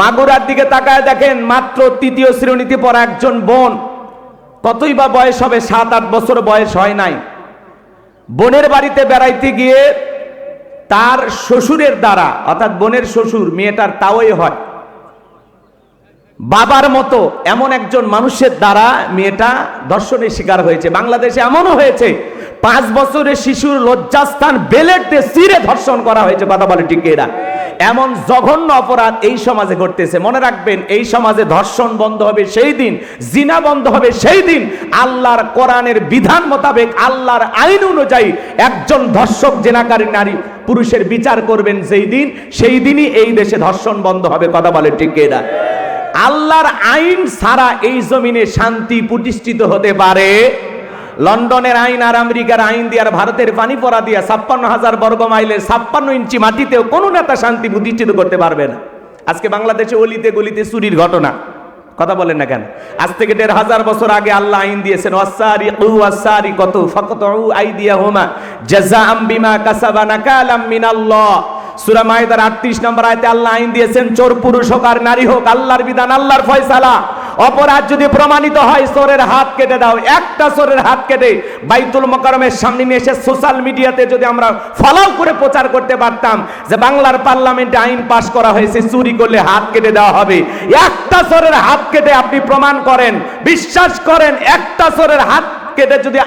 মাগুরার দিকে তাকায় দেখেন মাত্র তৃতীয় শ্রেণীতে পড়া একজন বোন। কতই বা বয়স হবে, সাত, আট বছর বয়স হয় নাই। বোনের বাড়িতে বেড়াইতে গিয়ে তার শ্বশুরের দ্বারা, অর্থাৎ বোনের শ্বশুর, মেয়েটার তাওই হয়। বাবার মতো এমন একজন মানুষের দ্বারা মেয়েটা ধর্ষণের শিকার হয়েছে। বাংলাদেশে এমনও হয়েছে, পাঁচ বছরের শিশুর লজ্জাস্থান, বেলেট চিরে ধর্ষণ করা হয়েছে, কথা বলে এমন জঘন্য অপরাধ এই সমাজে ঘটতেছে। মনে রাখবেন, এই সমাজে ধর্ষণ বন্ধ হবে সেই দিন, জিনা বন্ধ হবে সেই দিন। আল্লাহর কোরআনের বিধান মোতাবেক, আল্লাহর আইন অনুযায়ী একজন ধর্ষক, জেনাকারী নারী পুরুষের বিচার করবেন সেই দিন, সেই দিনই এই দেশে ধর্ষণ বন্ধ হবে। কথা বলে ঠিক এরা আল্লাহর আইন ছাড়া এই জমিনে শান্তি প্রতিষ্ঠিত হতে পারে লন্ডনের আইন আর আমেরিকার আইন দিয়ে আর ভারতের পানি পড়া দিয়া ছাপ্পান্ন হাজার বর্গ মাইলের ছাপ্পান্ন ইঞ্চি মাটিতেও কোনো নেতা শান্তি প্রতিষ্ঠিত করতে পারবে না। আজকে বাংলাদেশে অলিতে গলিতে চুরির ঘটনা। কথা বলেন না কেন? আজ থেকে দেড় হাজার বছর আগে আল্লাহ আইন দিয়েছেন ওয়াসারি কু ওয়াসারি কত ফকত আই দিয়া হোমা জাজা আম্বিমা কাসাবা নাকালাম মিনাল্লাহ। সূরা মাইদার 38 নম্বর আয়াতে আল্লাহ আইন দিয়েছেন, চোর পুরুষ হোক আর নারী হোক, আল্লাহর বিধান, আল্লাহর ফয়সালা। অপরাধ যদি প্রমাণিত হয়, চোরের হাত কেটে দাও, একটা চোরের হাত কেটে বাইতুল মোকারমের সামনে নিয়ে এসে সোশ্যাল মিডিয়াতে যদি আমরা ফলো করে প্রচার করতে পারতাম, যে বাংলার পার্লামেন্টে আইন পাশ করা হয়েছে, চুরি করলে হাত কেটে দেওয়া হবে। একটা চোরের হাত কেটে আপনি প্রমাণ করেন, বিশ্বাস করেন, একটা চোরের হাত কেটে যদি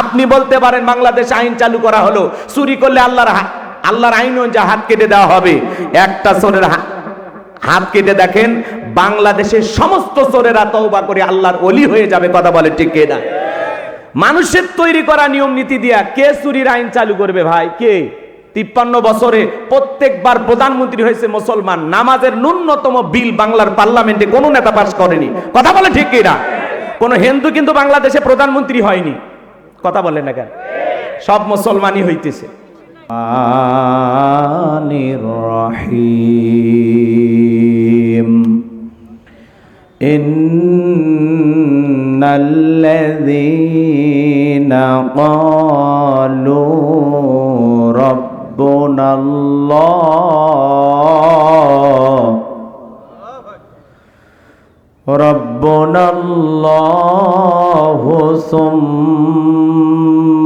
আপনি বলতে পারেন, বাংলাদেশ আইন চালু করা হলো, চুরি করলে আল্লাহর হাত আল্লাহর আইন অনুযায়ী হাত কেটে দেওয়া হবে। একটা চোরের হাত কেটে দেখেন, বাংলাদেশের সমস্ত চোরেরা তওবা করে আল্লাহর অলি হয়ে যাবে, কথা বলে ঠিক না? মানুষের তৈরি করা নিয়ম নীতি দিয়া কে চুরির আইন চালু করবে ভাই? কে? তিপ্পান্ন বছরে প্রত্যেকবার প্রধানমন্ত্রী হয়েছে মুসলমান। নামাজের ন্যূনতম বিল বাংলার পার্লামেন্টে কোনো নেতা পাস করেনি। কথা বলে ঠিক না? কোনো হিন্দু কিন্তু বাংলাদেশে প্রধানমন্ত্রী হয়নি। কথা বলে না কেন? সব মুসলমানই হইতেছে। الرحمن الرحيم إن الذين قالوا ربنا الله ربنا الله ثم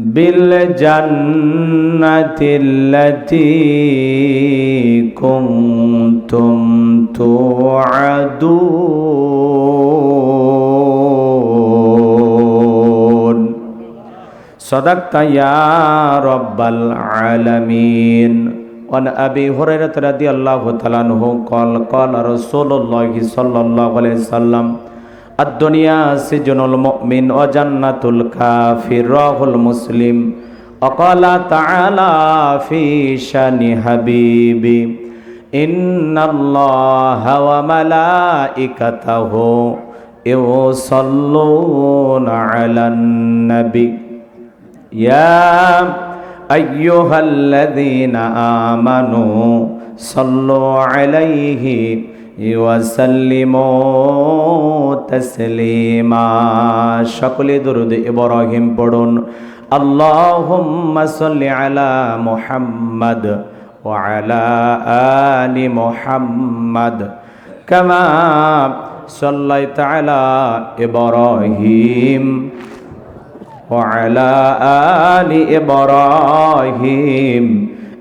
بالجنة التي كنتم توعدون صدقت يا رب العالمين وعن أبي هريرة رضي الله تعالى عنه قال قال رسول الله صلى الله عليه وسلم الدنيا سجن المؤمن وجنة الكافر رواه المسلم وقال تعالى في شان حبيبي إن الله وملائكته يصلون على النبي يا أيها الذين آمنوا صلوا عليه وسلموا تسليما সকলে দরুদ ইব্রাহিম পড়ুন اللهم صل على محمد وعلى آل محمد كما صليت على إبراهيم وعلى آل إبراهيم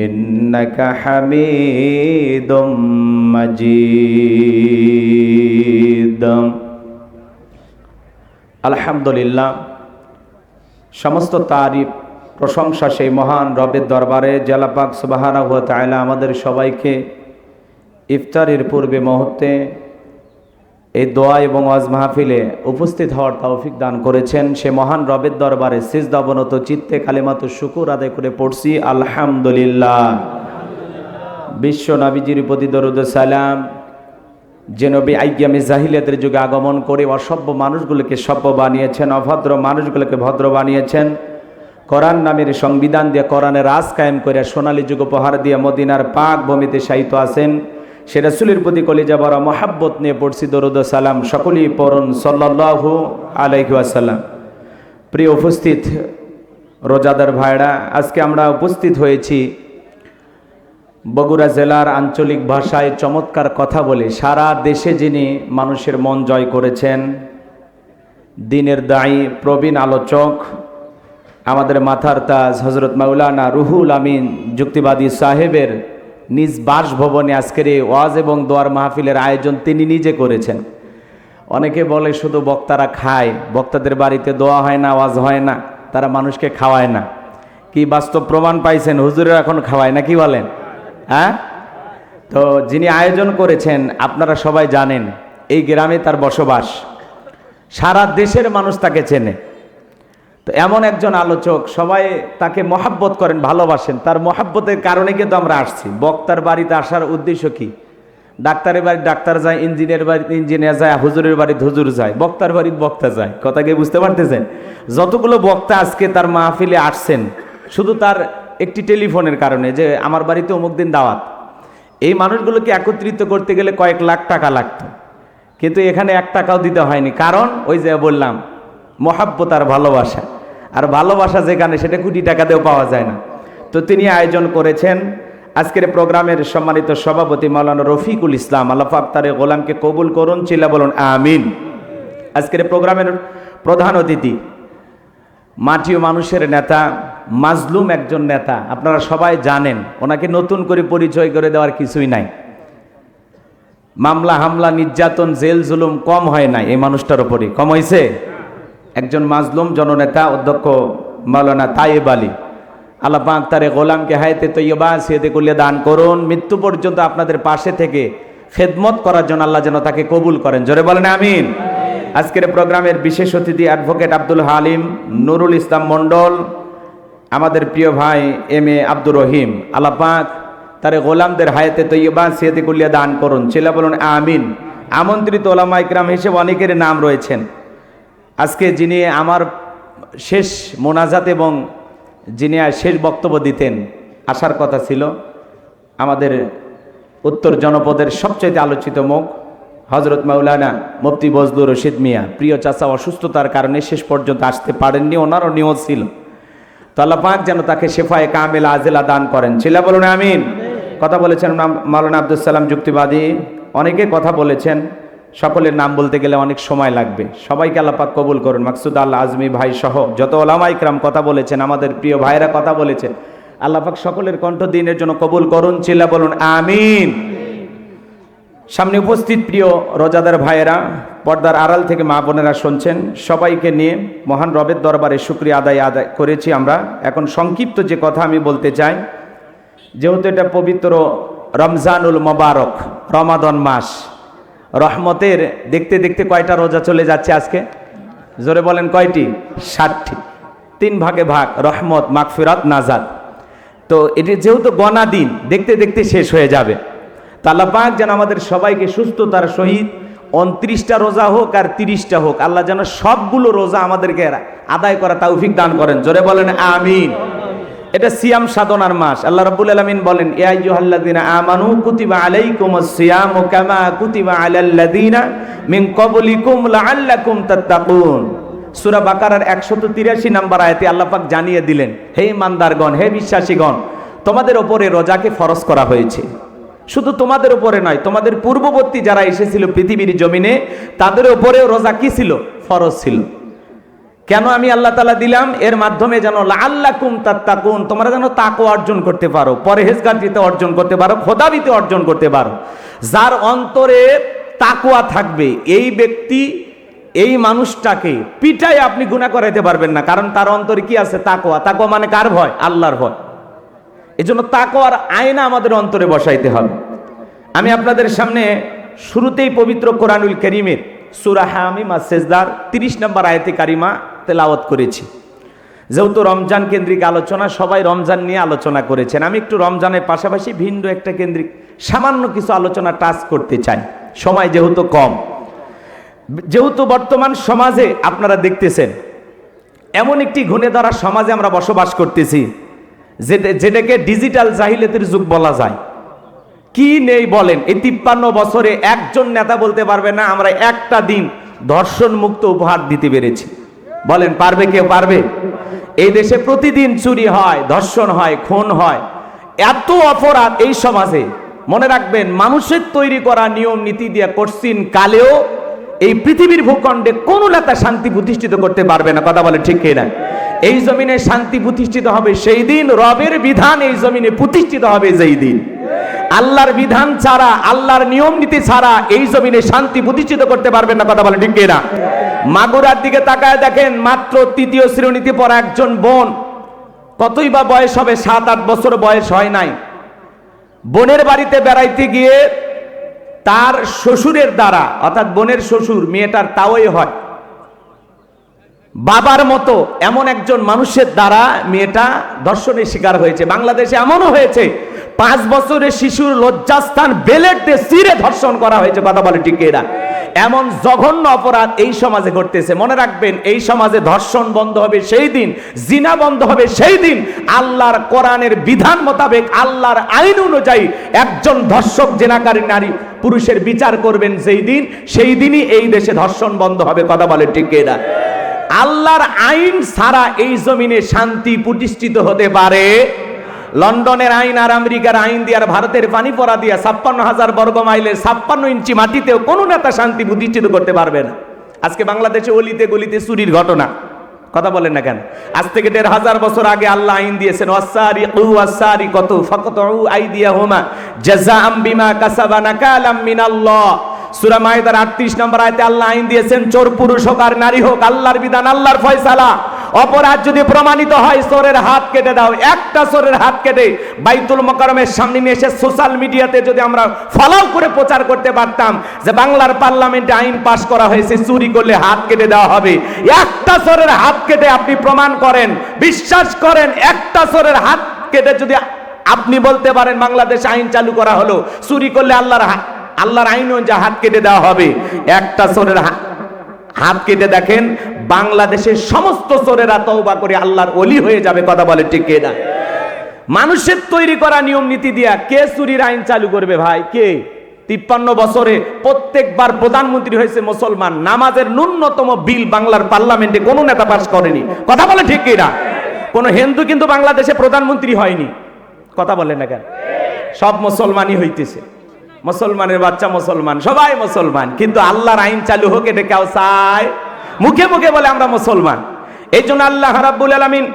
إنك حميد مجيد আলহামদুলিল্লাহ সমস্ত তারিফ প্রশংসা সেই মহান রবের দরবারে জেলাপাক সুবাহানা হুয়া তাইলা আমাদের সবাইকে ইফতারের পূর্বে মুহূর্তে এই দোয়া এবং ওয়াজ মাহফিলে উপস্থিত হওয়ার তৌফিক দান করেছেন সে মহান রবের দরবারে সিজদাবনত চিত্তে কালিমাত শুকুর আদায় করে পড়ছি, আলহামদুলিল্লাহ। বিশ্ব নবীজির প্রতি দরুদ সালাম। যে নবী আইয়ামে জাহিলিয়াতের যুগে আগমন করে অসভ্য মানুষগুলোকে সভ্য বানিয়েছেন, অভদ্র মানুষগুলোকে ভদ্র বানিয়েছেন। কোরআন নামের সংবিধান দিয়ে কোরআনের রাজ কায়েম করে সোনালী যুগ উপহার দিয়ে মদিনার পাক ভূমিতে সাহিত্য আছেন। সে রাসুলের প্রতি কলিজা বড় মহাব্বত নিয়ে পড়ছি, দরুদ সালাম সকলেই পড়ুন সাল্লাহু আলাইহি আসাল্লাম প্রিয় উপস্থিত রোজাদার ভাইরা, আজকে আমরা উপস্থিত হয়েছি বগুড়া জেলার আঞ্চলিক ভাষায় চমৎকার কথা বলে, সারা দেশে যিনি মানুষের মন জয় করেছেন, দিনের দায়ী প্রবীণ আলোচক, আমাদের মাথার তাজ হজরত মাউলানা রুহুল আমিন, যুক্তিবাদী সাহেবের নিজ বাসভবনে আজকের এই ওয়াজ এবং দোয়ার মাহফিলের আয়োজন তিনি নিজে করেছেন। অনেকে বলে শুধু বক্তারা খায়, বক্তাদের বাড়িতে দোয়া হয় না, ওয়াজ হয় না, তারা মানুষকে খাওয়ায় না। কি বাস্তব প্রমাণ পাইছেন? হুজুরের এখন খাওয়ায় না কি বলেন? হ্যাঁ? তো যিনি আয়োজন করেছেন, আপনারা সবাই জানেন, এই গ্রামে তার বসবাস। সারা দেশের মানুষ তাকে চেনে। তো এমন একজন আলোচক, সবাই তাকে মহাব্বত করেন, ভালোবাসেন। তার মহাব্বতের কারণে কিন্তু আমরা আসছি। বক্তার বাড়িতে আসার উদ্দেশ্য কি? ডাক্তারের বাড়ি ডাক্তার যায় ইঞ্জিনিয়ার বাড়িতে ইঞ্জিনিয়ার যায়, হুজুরের বাড়িতে হুজুর যায়, বক্তার বাড়িতে বক্তা যায়। কথা কি বুঝতে পারতেছেন? যতগুলো বক্তা আজকে তার মাহফিলে আসছেন, শুধু তার একটি টেলিফোনের কারণে যে আমার বাড়িতে অমুক দিন দাওয়াত। এই মানুষগুলোকে একত্রিত করতে গেলে কয়েক লাখ টাকা লাগতো। কিন্তু এখানে এক টাকাও দিতে হয়নি। কারণ ওই যে বললাম মহাব্বত আর ভালোবাসা। আর ভালোবাসা যেখানে, সেটা কোটি টাকাতেও পাওয়া যায় না। তো তিনি আয়োজন করেছেন আজকের প্রোগ্রামের সম্মানিত সভাপতি মাওলানা রফিকুল ইসলাম। আল্লাহ আক্তারে গোলামকে কবুল করুন, চিল্লা বলুন, আমিন। আজকের প্রোগ্রামের প্রধান অতিথি, মাটি ও মানুষের নেতা, মাজলুম একজন নেতা, আপনারা সবাই জানেন, ওনাকে নতুন করে পরিচয় করে দেওয়ার কিছুই নাই। মামলা হামলা, নির্যাতন, জেল, জুলুম কম হয় নাই এই মানুষটার ওপরে কম হয়েছে একজন মাজলুম জননেতা অধ্যক্ষ মাওলানা তাইব আলী। আল্লাহ পাক তারে গোলামকে হাইতে তৈবা সিয়েতে করলে দান করুন। মৃত্যু পর্যন্ত আপনাদের পাশে থেকে খেদমত করার জন্য আল্লাহ যেন তাকে কবুল করেন। জোরে বলেন, আমিন। আজকের প্রোগ্রামের বিশেষ অতিথি অ্যাডভোকেট আব্দুল হালিম, নুরুল ইসলাম মণ্ডল, আমাদের প্রিয় ভাই এম এ আব্দুর রহিম। আল্লাহ পাক তারে গোলামদের হায়াতে তৈবা সিয়েতে কুলিয়া দান করুন। ছেলে বলুন, আমিন। আমন্ত্রিত ওলামা ইকরাম হিসেবে অনেকের নাম রয়েছেন। আজকে যিনি আমার শেষ মোনাজাত এবং যিনি শেষ বক্তব্য দিতেন, আসার কথা ছিল আমাদের উত্তর জনপদের সবচেয়ে আলোচিত মুখ হজরত মাওলানা মুফতি বজলুর রশিদ মিয়া। প্রিয় চাচা, অসুস্থতার কারণে শেষ পর্যন্ত আসতে পারেননি, ওনারও নিয়ত ছিল। তো আল্লাহ পাক যেন তাকে শেফায় কামেল আজেলা দান করেন। ছিলা বলুন, আমিন। কথা বলেছেন মাওলানা আব্দুল সালাম যুক্তিবাদী, অনেকে কথা বলেছেন। সকলের নাম বলতে গেলে অনেক সময় লাগবে। সবাইকে আল্লাহ পাক কবুল করুন। মাকসুদ আল্লাহ আজমি ভাই সহ যত ওলামাইকরাম কথা বলেছেন, আমাদের প্রিয় ভাইরা কথা বলেছেন, আল্লাহ পাক সকলের কণ্ঠ দিনের জন্য কবুল করুন, চিল্লা বলুন, আমিন। সামনে উপস্থিত প্রিয় রোজাদার ভাইয়েরা, পর্দার আড়াল থেকে মা বোনেরা শুনছেন, সবাইকে নিয়ে মহান রবের দরবারে শুক্রিয়া আদায় আদায় করেছি আমরা। এখন সংক্ষিপ্ত যে কথা আমি বলতে চাই, যেহেতু এটা পবিত্র রমজানুল মোবারক, রমাদন মাস। রহমতের দেখতে দেখতে কয়টা রোজা চলে যাচ্ছে আজকে? জোরে বলেন কয়টি? ষাটটি। তিন ভাগে ভাগ, রহমত, মাগফিরাত নাজাদ তো এটি যেহেতু গনা দিন, দেখতে দেখতে শেষ হয়ে যাবে। তাল্লা পাক যেন আমাদের সবাইকে সুস্থতার সহিত উনত্রিশটা রোজা হোক আর তিরিশটা হোক, আল্লাহ যেন সবগুলো রোজা আমাদেরকে আদায় করা তৌফিক দান করেন। জোরে বলেন আমিন। এটা সিয়াম সাধনার মাস। আল্লাহ রাব্বুল আলামিন বলেন, ইয়া আইয়ুহাল্লাযীনা আমানু কুতিবা আলাইকুমুস সিয়ামু কামা কুতিবা আলাল্লাযীনা মিন ক্বাবলিকুম লাআল্লাকুম তাত্তাকুন। সূরা বাকারার 183 নম্বর আয়াতে আল্লাহ পাক জানিয়ে দিলেন, হে ইমানদারগণ, হে বিশ্বাসীগণ, তোমাদের ওপরে রোজাকে ফরজ করা হয়েছে। শুধু তোমাদের উপরে নয়, তোমাদের পূর্ববর্তী যারা এসেছিল পৃথিবীর জমিনে, তাদের উপরেও রোজা কি ছিল? ফরজ ছিল। কেন আমি আল্লাহ তালা দিলাম? এর মাধ্যমে যেন আল্লাকুম তাত্তাকুন, তোমরা যেন তাকও অর্জন করতে পারো, পরহেজগারিতে অর্জন করতে পারো, খোদাবিতে অর্জন করতে পারো। যার অন্তরে তাকুয়া থাকবে, এই ব্যক্তি, এই মানুষটাকে পিটাই আপনি গুণা করাইতে পারবেন না, কারণ তার অন্তরে কি আছে? তাকোয়া তাকোয়া মানে কার ভয়? আল্লাহর ভয়। এই জন্য তাকোয়ার আয়না আমাদের অন্তরে বসাইতে হবে। আমি আপনাদের সামনে শুরুতেই পবিত্র কোরআনুল করিমের সুরা হামিম আর সেজদার তিরিশ নম্বর আয়তে কারিমা তেলাওয়াত করেছি। যেহেতু রমজান কেন্দ্রিক আলোচনা, সবাই রমজান নিয়ে আলোচনা করেছেন। আমি একটু রমজানের পাশাপাশি ভিন্ন একটা কেন্দ্রিক, সামান্য কিছু আলোচনা টাচ করতে চাই। সময় যেহেতু কম। যেহেতু বর্তমান সমাজে আপনারা দেখতেছেন, এমন একটি ঘুণে ধরা সমাজে আমরা বসবাস করতেছি, যেটা- যেটাকে ডিজিটাল জাহিলিয়াতের যুগ বলা যায়। কি নেই বলেন, এই তিপ্পান্ন বছরে একজন নেতা বলতে পারবে না, আমরা একটা দিন ধর্ষণ মুক্ত উপহার দিতে পেরেছি। বলেন, পারবে কেউ? পারবে। এই দেশে প্রতিদিন চুরি হয়, ধর্ষণ হয়, খুন হয়। এত অপরাধ এই সমাজে। মনে রাখবেন, মানুষের তৈরি করা নিয়ম, নীতি দিয়ে করছিন কালেও এই পৃথিবীর ভূখণ্ডে কোন নেতা শান্তি প্রতিষ্ঠিত করতে পারবে না। কথা বলে ঠিক কিনা? এই জমিনে শান্তি প্রতিষ্ঠিত হবে সেই দিন, রবের বিধান এই জমিনে প্রতিষ্ঠিত হবে যেই দিন। আল্লাহর বিধান ছাড়া, আল্লাহর নিয়ম নীতি ছাড়া এই জমিনে শান্তি প্রতিষ্ঠিত করতে পারবেন না, কথা বলে ঠিক কিনা? মাগুরার দিকে তাকায় দেখেন মাত্র তৃতীয় শ্রেণীতে পড়া একজন বোন, কতই বা বয়স হবে, সাত, আট বছর বয়স হয় নাই। বোনের বাড়িতে বেড়াইতে গিয়ে তার শ্বশুরের দ্বারা, অর্থাৎ বোনের শ্বশুর, মেয়েটার তাওই হয়। বাবার মতো এমন একজন মানুষের দ্বারা মেয়েটা ধর্ষণের শিকার হয়েছে। বাংলাদেশে এমনও হয়েছে পাঁচ বছরের শিশুর লজ্জাস্থান, বেলেট দিয়ে চিরে ধর্ষণ করা হয়েছে, কথা বলে ঠিক এরা এমন জঘন্য অপরাধ এই সমাজে ঘটতেছে। মনে রাখবেন, এই সমাজে ধর্ষণ বন্ধ হবে সেই দিন, জিনা বন্ধ হবে সেই দিন। আল্লাহর কোরআনের বিধান মোতাবেক, আল্লাহর আইন অনুযায়ী একজন ধর্ষক, জেনাকারী নারী, পুরুষের বিচার করবেন সেই দিন, সেই দিনই এই দেশে ধর্ষণ বন্ধ হবে, কথা বলে ঠিক এরা আল্লাহর আইন ছাড়া এই জমিনে শান্তি প্রতিষ্ঠিত হতে পারে লন্ডনের আইন আর আমেরিকার আইন দিয়ে আর ভারতের পানি পড়া দিয়া ছাপ্পান্ন হাজার বর্গ মাইলের ছাপ্পান্ন ইঞ্চি মাটিতেও কোনো নেতা শান্তি প্রতিষ্ঠিত করতে পারবে না। আজকে বাংলাদেশে অলিতে গলিতে চুরির ঘটনা। কথা বলেন না কেন? আজ থেকে দেড় হাজার বছর আগে আল্লাহ আইন দিয়েছেন ওয়াসারি উ ওয়াসারি কত ফকত আই দিয়া হোমা জাযাআম বিমা কাসাবা নাকালাম মিনাল্লাহ। সূরা মাইদার 38 নম্বর আয়াতে আল্লাহ আইন দিয়েছেন, চোর, পুরুষ হোক আর নারী হোক, আল্লাহর বিধান, আল্লাহর ফয়সালা। অপরাধ যদি প্রমাণিত হয়, চোরের হাত কেটে দাও, একটা চোরের হাত কেটে বাইতুল মোকারমের সামনে নিয়ে এসে সোশ্যাল মিডিয়াতে যদি আমরা ফলো করে প্রচার করতে পারতাম, যে বাংলার পার্লামেন্টে আইন পাশ করা হয়েছে, চুরি করলে হাত কেটে দেওয়া হবে। একটা চোরের হাত কেটে আপনি প্রমাণ করেন, বিশ্বাস করেন, একটা চোরের হাত কেটে যদি আপনি বলতে পারেন, বাংলাদেশ আইন চালু করা হলো, চুরি করলে আল্লাহর হাত আল্লাহর আইন অনুযায়ী হাত কেটে দেওয়া হবে। একটা চোরের হাত কেটে দেখেন, বাংলাদেশের সমস্ত চোরেরা তওবা করে আল্লাহর অলি হয়ে যাবে, কথা বলে ঠিক না মানুষের তৈরি করা নিয়ম নীতি দিয়া কে চুরির আইন চালু করবে ভাই? কে? তিপ্পান্ন বছরে প্রত্যেকবার প্রধানমন্ত্রী হয়েছে মুসলমান, নামাজের ন্যূনতম বিল বাংলার পার্লামেন্টে কোনো নেতা পাস করেনি। কথা বলে ঠিক না কোন হিন্দু কিন্তু বাংলাদেশে প্রধানমন্ত্রী হয়নি। কথা বলে না কেন? সব মুসলমানই হইতেছে। মুসলমানের বাচ্চা মুসলমান, সবাই মুসলমান। কিন্তু আল্লাহর আইন চালু হোক, এটা কেউ চায়? মুখে মুখে বলে আমরা মুসলমান। এই জন্য আল্লাহ রাব্বুল আলামিন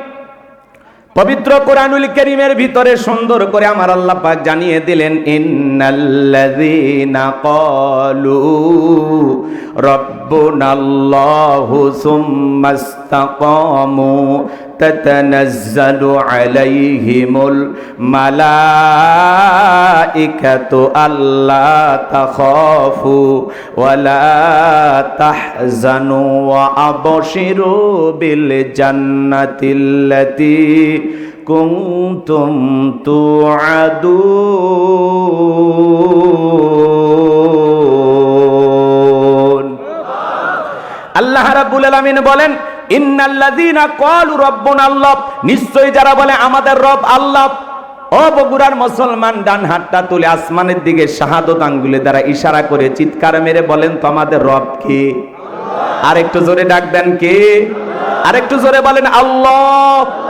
পবিত্র কোরআনুল করিমের ভিতরে সুন্দর করে আমার আল্লাহ পাক জানিয়ে দিলেন, ইন্নাল্লাযীনা ক্বালু রাব্বুনাল্লাহু সুম্মাস্তাকামু আলাইহিমুল মালাইকাতু আল্লা তাখাফু ওয়ালা তাহজানু ওয়া আবশিরু বিল জান্নাতিল্লাতী কুনতুম তুআদুন। আল্লাহ রাব্বুল আলামিন বলেন ইন্নাল্লাযীনা ক্বালু রাব্বুনা আল্লাহ। নিশ্চয়ই যারা বলে আমাদের রব আল্লাহ। ও বগুড়ার মুসলমান ডান হাতটা তুলে আসমানের দিকে শাহাদত আঙ্গুলে দ্বারা ইশারা করে চিৎকার মেরে বলেন, তো আমাদের রব কে? আর একটু জোরে ডাক দেন কে? আর একটু জোরে বলেন, আল্লাহ।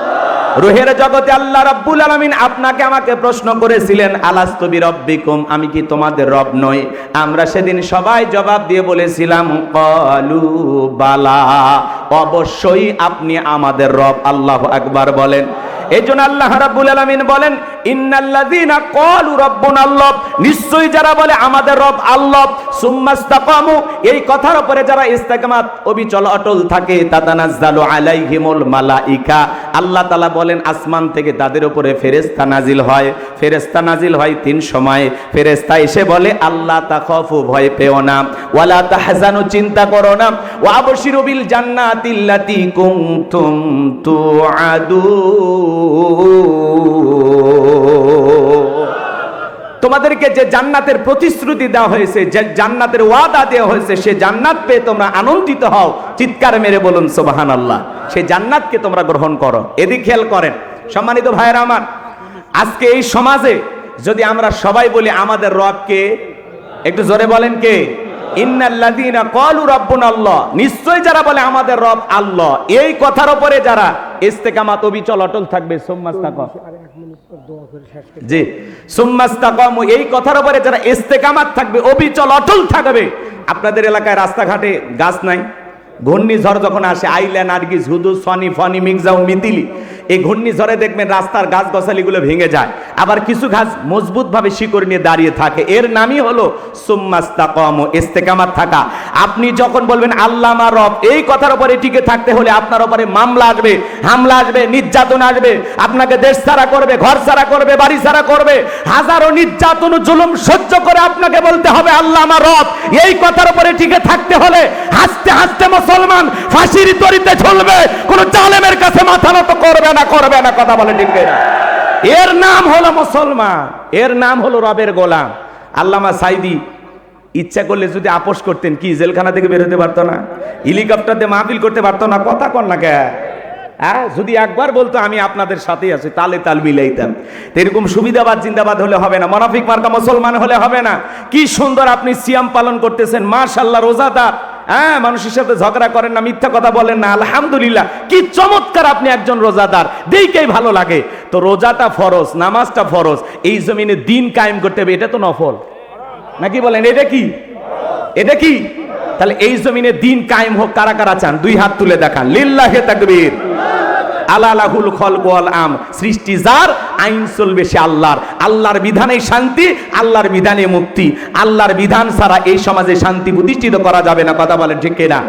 রুহের জগতে আল্লাহ রাব্বুল আলামিন আপনাকে আমাকে প্রশ্ন করেছিলেন, আলাস্তবি রব্বিকুম? আমি কি তোমাদের রব নই? আমরা সেদিন সবাই জবাব দিয়ে বলেছিলাম, কলু বালা। অবশ্যই আপনি আমাদের রব, আল্লাহ আকবার বলেন। এই জন্য আল্লাহ রাব্বুল আলামিন বলেন, ইন্নাল্লাযীনা ক্বালু রাব্বুনা আল্লাহ। নিশ্চয়ই যারা বলে, আমাদের রব আল্লাহ। সুম্মাস্তাকামু এই কথার উপরে যারা ইস্তেকামাত, অবিচল, অটল থাকে, তাতানাজ্জালু আলাইহিমুল মালাইকা। আল্লাহ তাআলা বলেন, আসমান থেকে তাদের উপরে ফেরেশতা নাজিল হয়। ফেরেশতা নাজিল হয় তিন সময়। ফেরেশতা এসে বলে, আল্লাহ তাখাফু ভয় পেও না। ওয়ালা তাহজানু, চিন্তা করো না। ওয়া আবশিরু বিল জান্নাতিল্লাতী কুনতুম তুআদুন। তোমাদেরকে যে জান্নাতের প্রতিশ্রুতি দেওয়া হয়েছে, যে জান্নাতের ওয়াদা দেওয়া হয়েছে, সে জান্নাত পেয়ে তোমরা আনন্দিত হও। চিৎকার মেরে বলুন সোবাহান আল্লাহ সেই জান্নাতকে তোমরা গ্রহণ করো। এদিক খেয়াল করেন, সম্মানিত ভাইয়েরা আমার, আজকে এই সমাজে যদি আমরা সবাই বলি আমাদের রবকে, একটু জোরে বলেন কে? নিশ্চয় যারা বলে আমাদের রব আল্লাহ, এই কথার উপরে যারা অবিচল অটল থাকবে এই কথার যারা থাকবে, অবিচল অটল থাকবে। আপনাদের এলাকায় রাস্তাঘাটে গাছ নাই, ঘূর্ণিঝড় যখন আসে, আইল্যান্ড, নার্গিস হুদু সনি, ফনি মিগজাউ মিতিলি। এই ঘূর্ণিঝড়ে দেখবেন রাস্তার গাছ গছালিগুলো ভেঙে যায়। আবার কিছু গাছ মজবুত ভাবে শিকড় নিয়ে দাঁড়িয়ে থাকে। এর নামই হলো সুম্মাস্তাকাম, ইস্তেকামাত থাকা। আপনি যখন বলবেন আল্লাহ রব, এই কথার উপরে টিকে থাকতে হলে আপনার উপরে মামলা আসবে, হামলা আসবে, নির্যাতন আসবে। আপনাকে দেশ ছাড়া করবে, ঘর ছাড়া করবে, বাড়ি ছাড়া করবে। হাজারো নির্যাতন, জুলুম সহ্য করে আপনাকে বলতে হবে আল্লাহ আমার রব, এই কথার উপরে টিকে থাকতে হলে হাসতে হাসতে মুসলমান ফাঁসির তরিতে ঝুলবে। কোন জালেমের কাছে মাথা নত করবে না করবে না, কথা বলে ঠিক না এর নাম হলো মুসলমান, এর নাম হলো রবের গোলাম। আল্লামা সাইদি, ইচ্ছা করলে যদি আপোষ করতেন, কি, জেলখানা থেকে বের হতে পারতো না? হেলিকপ্টার দিয়ে মাহফিল করতে পারতো না? কথা কর না কে হ্যাঁ যদি একবার বলতো, আমি আপনাদের সাথেই আছি, তালে তাল মিলাইতাম। এরকম সুবিধাবাদ, জিন্দাবাদ হলে হবে না। মনাফিক মার্কা মুসলমান হলে হবে না। কি সুন্দর আপনি সিয়াম পালন করতেছেন। মাশাল্লাহ রোজাদার। হ্যাঁ মানুষের সাথে ঝগড়া করেন না, মিথ্যা কথা বলেন না, আলহামদুলিল্লাহ। কি চমৎকার আপনি একজন রোজাদার, দেখেই ভালো লাগে। তো রোজাটা ফরজ, নামাজটা ফরজ, এই জমিনে দিন কায়েম করতে হবে, এটা তো নফল। নাকি বলেন, এটা কি? এটা কি? তাহলে এই জমিনে দিন কায়েম হোক, কারা কারা চান? দুই হাত তুলে দেখান। লিল্লাহে তাকবীর। আলালাহুল খলক ওয়াল আম। সৃষ্টি যার, আইন চলবে সে আল্লাহর। আল্লাহর বিধানে শান্তি, আল্লাহর বিধানে মুক্তি। আল্লাহর বিধান ছাড়া এই সমাজে শান্তি প্রতিষ্ঠিত করা যাবে না, কথা বলেন ঠিক কিনা?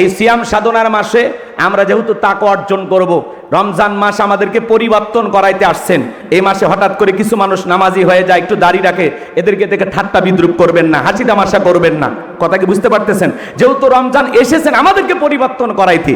এই সিয়াম সাধনার মাসে আমরা যেহেতু তাকে অর্জন করব, রমজান মাস আমাদেরকে পরিবর্তন করাইতে আসছেন। এই মাসে হঠাৎ করে কিছু মানুষ নামাজি হয়ে যায়, একটু দাড়ি রাখে, এদেরকে দেখে ঠাট্টা বিদ্রুপ করবেন না, হাসি তামাশা করবেন না। কথা কি বুঝতে পারতেছেন? যেহেতু রমজান এসেছেন, আমাদেরকে পরিবর্তন করাইতে।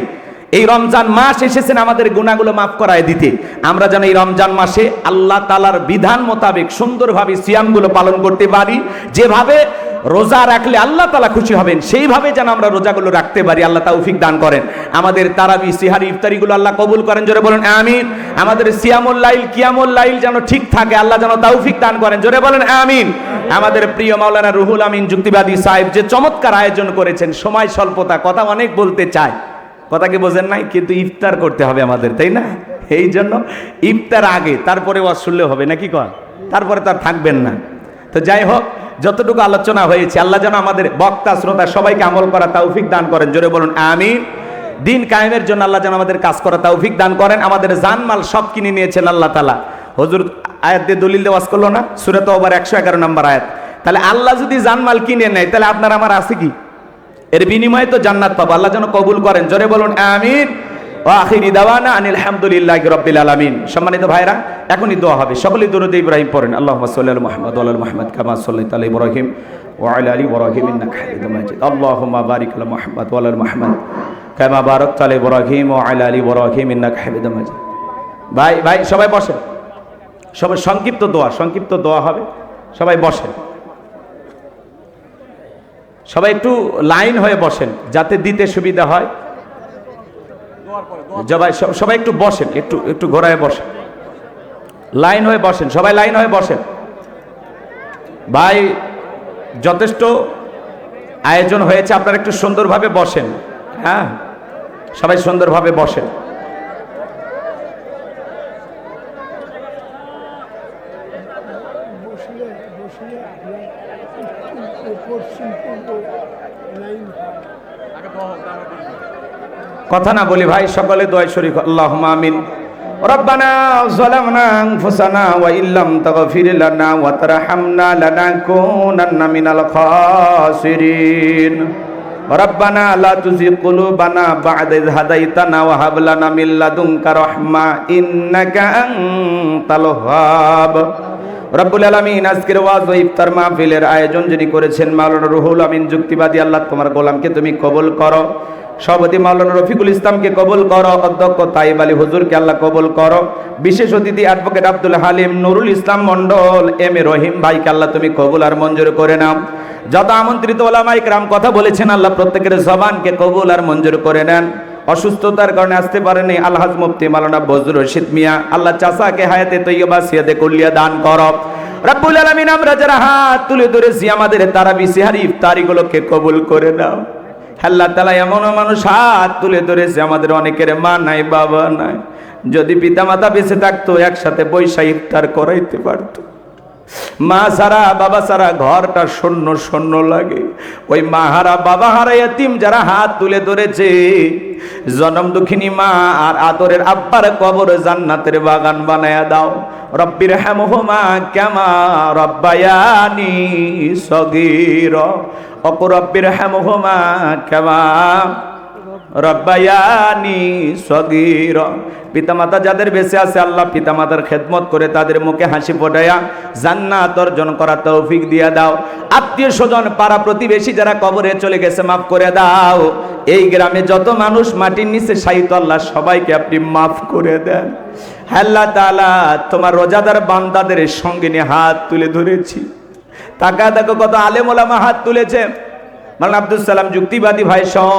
এই রমজান মাস এসেছেন আমাদের গুণাগুলো মাফ করায় দিতে। আমরা যেন এই রমজান মাসে আল্লাহ তালার বিধান মোতাবেক সুন্দরভাবে সিয়ামগুলো পালন করতে পারি। যেভাবে রোজা রাখলে আল্লাহ তালা খুশি হবেন, সেইভাবে যেন আমরা রোজাগুলো রাখতে পারি। আল্লাহ তাউফিক দান করেন। আমাদের তারাবি, সিহারি, ইফতারিগুলো আল্লাহ কবুল করেন। জোরে বলেন, আমিন। আমাদের সিয়ামুল লাইল, কিয়ামুল লাইল যেন ঠিক থাকে। আল্লাহ যেন তাউফিক দান করেন। জোরে বলেন, আমিন। আমাদের প্রিয় মাওলানা রুহুল আমিন যুক্তিবাদী সাহেব যে চমৎকার আয়োজন করেছেন, সময় স্বল্পতা, কথা অনেক বলতে চায়। কথা কি বোঝেন নাই? কিন্তু ইফতার করতে হবে আমাদের, তাই না? এই জন্য ইফতার আগে, তারপরে ওয়াজ শুনলে হবে, নাকি কর তারপরে তার থাকবেন না। তো যাই হোক, যতটুকু আলোচনা হয়েছে, আল্লাহ যেন আমাদের বক্তা, শ্রোতা সবাইকে আমল করা তৌফিক দান করেন। জোরে বলুন, আমিন। দিন কায়েমের জন্য আল্লাহ যেন আমাদের কাজ করা তৌফিক দান করেন। আমাদের জানমাল সব কিনে নিয়েছেন আল্লাহ তালা হজুর, আয়াত দিয়ে দলিল দেওয়াজ করল না? সুরাত আবার একশো এগারো নম্বর আয়াত। তাহলে আল্লাহ যদি জানমাল কিনে নেয়, তাহলে আপনার আমার আছে কি? এর বিনিময়ে তো জান্নাত পাবো। আল্লাহ যেন কবুল করেন। জোরে বলুন, আমিন। ও আখিরি দাওয়ানা আনিল হামদুলিল্লাহ রব্বিল আলামিন। সম্মানিত ভাইরা, এখনই দোয়া হবে। সকলেই দরুদ ইব্রাহিম পড়েন। আল্লাহুম্মা সাল্লি আলা মুহাম্মদ আলা মুহাম্মদ কামা সাল্লাইতা আলা ইব্রাহিম ওয়া আলা আলি ইব্রাহিম ইন্নাকা হামিদুম মাজিদ। আল্লাহুম্মা বারিক আলা মুহাম্মদ ওয়া আলা মুহাম্মদ কামা বারাকতা আলা ইব্রাহিম ওয়া আলা আলি ইব্রাহিম ইন্নাকা হামিদুম মাজিদ। ভাই ভাই, সবাই বসেন। সবাই সংক্ষিপ্ত দোয়া সংক্ষিপ্ত দোয়া হবে। সবাই বসেন। সবাই একটু লাইন হয়ে বসেন, যাতে দিতে সুবিধা হয়। সবাই সবাই একটু বসেন, একটু একটু ঘোরায় বসেন। লাইন হয়ে বসেন, সবাই লাইন হয়ে বসেন। ভাই, যথেষ্ট আয়োজন হয়েছে, আপনারা একটু সুন্দরভাবে বসেন হ্যাঁ? সবাই সুন্দরভাবে বসেন। বসলে বসলে আপনার পশ্চিম পূর্ব লাইন হয় কথা না বলি ভাই সকলে দোয়াই শরীফ আল্লাহ আমিন ربنا ظلمنا أنفسنا وإن لم تغفر لنا وترحمنا لنكونن من الخاسرين ربنا لا تزغ قلوبنا بعد إذ هديتنا وهب لنا من لدنك رحمة إنك أنت الوهاب রব্বুল আলমিন, আজকের ওয়াজ ও ইফতার মাহফিলের আয়োজন যিনি করেছেন মাওলানা রুহুল আমিন, যুক্তিবাদী আল্লাহ, তোমার গোলামকে তুমি কবুল করো। সভাপতি মাওলানা রফিকুল ইসলামকে কবুল করো। অধ্যক্ষ তাইব আলী হুজুরকে আল্লাহ কবুল করো। বিশেষ অতিথি advocate Abdul Halim Nurul Islam Mondal M A Rahim ভাইকে আল্লাহ তুমি কবুল আর মঞ্জুর করে নাও। যত আমন্ত্রিত ওলামাই রাম কথা বলেছেন, আল্লাহ প্রত্যেকের জবানকে কবুল আর মঞ্জুর করে নেন। অসুস্থতার কারণে আসতে পারেনি। আলহাজ মুফতি মালানা বজরুল রশিদ মিয়া। আল্লাহ চাষাকে হায়াতে তৈয়বা সিয়াতে কুলিয়া দান করো। রব্বুল আলামিন, আমরা যারা হাত তুলে ধরেছি, আমাদের তারা বিশিহারি ইফতারিগুলোকে কবুল করে নাও। আল্লাহ তালা এমন মানুষ হাত তুলে ধরেছে, আমাদের অনেকের মা নাই, বাবা নাই। যদি পিতামাতা বেঁচে থাকতো, একসাথে বৈশা ইফতার করাইতে পারতো। মা সারা, বাবা সারা, ঘরটা শূন্য শূন্য লাগে। ওই মা হারা বাবা হারা এতিম যারা হাত তুলে ধরেছে, জনম দুঃখিনী মা আর আদরের আব্বার কবর জান্নাতের বাগান বানায়া দাও। রব্বির হ্যামহমা কেমা রব্বায়ানি সগীর। অপরব্বির হ্যামহমা কেমা রব্বায়ানি সগীর। পিতামাতা যাদের বেঁচে আছে, আল্লাহ পিতামাতার খেদমত করে তাদের মুখে হাসি ফোটায়া জান্নাত অর্জন করা তৌফিক দিয়া দাও। আত্মীয় স্বজন পাড়া প্রতিবেশী যারা কবরে চলে গেছে, মাফ করে দাও। এই গ্রামে যত মানুষ মাটির নিচে সাহিত্য আল্লাহ সবাইকে আপনি মাফ করে দেন। আল্লাহ তাআলা, তোমার রোজাদার বান্দাদের সঙ্গে নিয়ে হাত তুলে ধরেছি। তাকা দেখো কত আলেম ওলামা হাত তুলেছে। মালানা আব্দুল সালাম যুক্তিবাদী ভাই সহ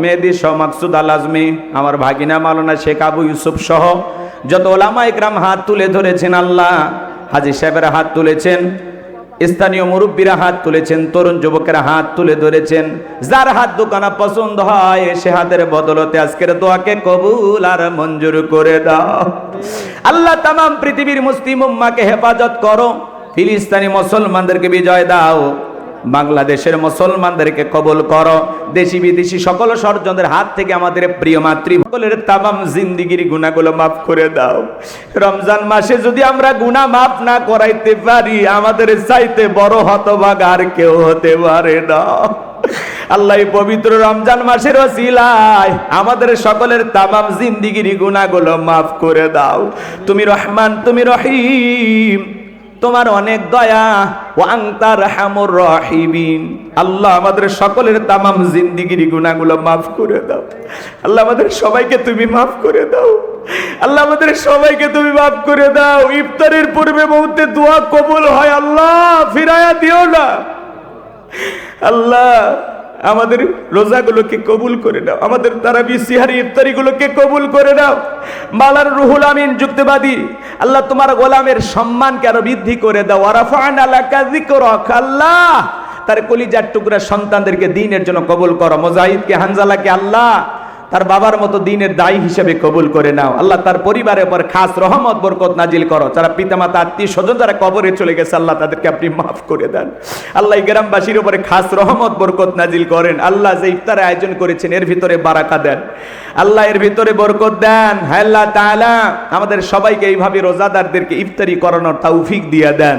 মেহেদি সহ, মাকসুদ আল আজমি, আমার ভাগিনা মালানা শেখ আবু ইউসুফ সহ, যত ওলামা একরাম হাত তুলে ধরেছেন আল্লাহ, হাজি সাহেবেরা হাত তুলেছেন, স্থানীয় মুরব্বীরা হাত তুলেছেন, তরুণ যুবকেরা হাত তুলে ধরেছেন, যার হাত দোকানা পছন্দ হয়, সে হাতের বদলতে আজকের দোয়াকে কবুল আর মঞ্জুর করে দাও। আল্লাহ তামাম পৃথিবীর মুসলিম উম্মাকে হেফাজত করো, ফিলিস্তানি মুসলমানদেরকে বিজয় দাও। বাংলাদেশের মুসলমানদেরকে কবল করো। দেশি বিদেশি সকল ষড়যন্ত্রের হাত থেকে আমাদের প্রিয় মাতৃ সকলের তামাম জিন্দিগির গুণাগুলো মাফ করে দাও। রমজান মাসে যদি আমরা গুনাহ মাফ না করাইতে পারি, আমাদের চাইতে বড় হতভাগ আর কেউ হতে পারে না। আল্লাহ পবিত্র রমজান মাসের ওসিলায় আমাদের সকলের তামাম জিন্দিগির গুণাগুলো মাফ করে দাও। তুমি রহমান, তুমি রহিম। তোমার অনেক দয়া ও আংতার রহিবিন আল্লাহ আমাদের সকলের তামাম জিন্দিগির গুণাগুলো মাফ করে দাও। আল্লাহ আমাদের সবাইকে তুমি মাফ করে দাও। আল্লাহ আমাদের সবাইকে তুমি মাফ করে দাও। ইফতারের পূর্বে মুহূর্তে দোয়া কবুল হয়, আল্লাহ ফিরায়া দিও না। আল্লাহ আমাদের রোজাগুলোকে কবুল করে দাও আমাদের তারা বিসিহারি ইফতারিগুলোকে কবুল করে দাও মালার রুহুল আমিন যুক্তিবাদী। আল্লাহ তোমার গোলামের সম্মানকে আরও বৃদ্ধি করে দাও। আল্লাহ। তার কলিজার টুকরা সন্তানদেরকে দিনের জন্য কবুল করো। মোজাহিদকে, হানজালাকে আল্লাহ। তার বাবার মতো দিনের দায়ী হিসেবে কবুল করে নাও। আল্লাহ তার পরিবারের উপর খাস রহমত, বরকত নাজিল করো। যারা পিতামাতা, আত্মীয় স্বজন যারা কবরে চলে গেছে, আল্লাহ তাদেরকে আপনি মাফ করে দেন। আল্লাহ গ্রামবাসীর উপরে খাস রহমত, বরকত নাজিল করেন। আল্লাহ যে ইফতারে আয়োজন করেছেন, এর ভিতরে বারাকা দেন। আল্লাহ এর ভিতরে বরকত দেন। হ্যাঁ আল্লাহ আমাদের সবাইকে এইভাবে রোজাদারদেরকে ইফতারি করানোর তৌফিক দিয়ে দেন।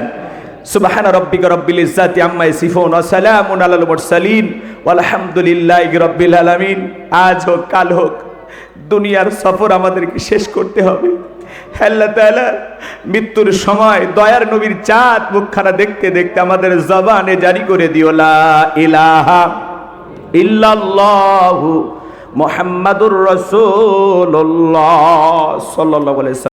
সুবহান রব্বিকা রব্বিল ইজ্জাতি আম্মা ইয়াসিফুন ওয়া সালামুন আলাল মুরসালিন ওয়ালহামদুলিল্লাহি রব্বিল আলামিন। আজ হোক, কাল হোক, দুনিয়ার সফর আমাদেরকে শেষ করতে হবে। আল্লাহ তাআলা মৃত্যুর সময় দয়ার নবীর চাঁদ মুখখানা দেখতে দেখতে আমাদের জবানে জারি করে দিও, লা ইলাহা ইল্লাল্লাহু মুহাম্মাদুর রাসূলুল্লাহ সাল্লাল্লাহু আলাইহি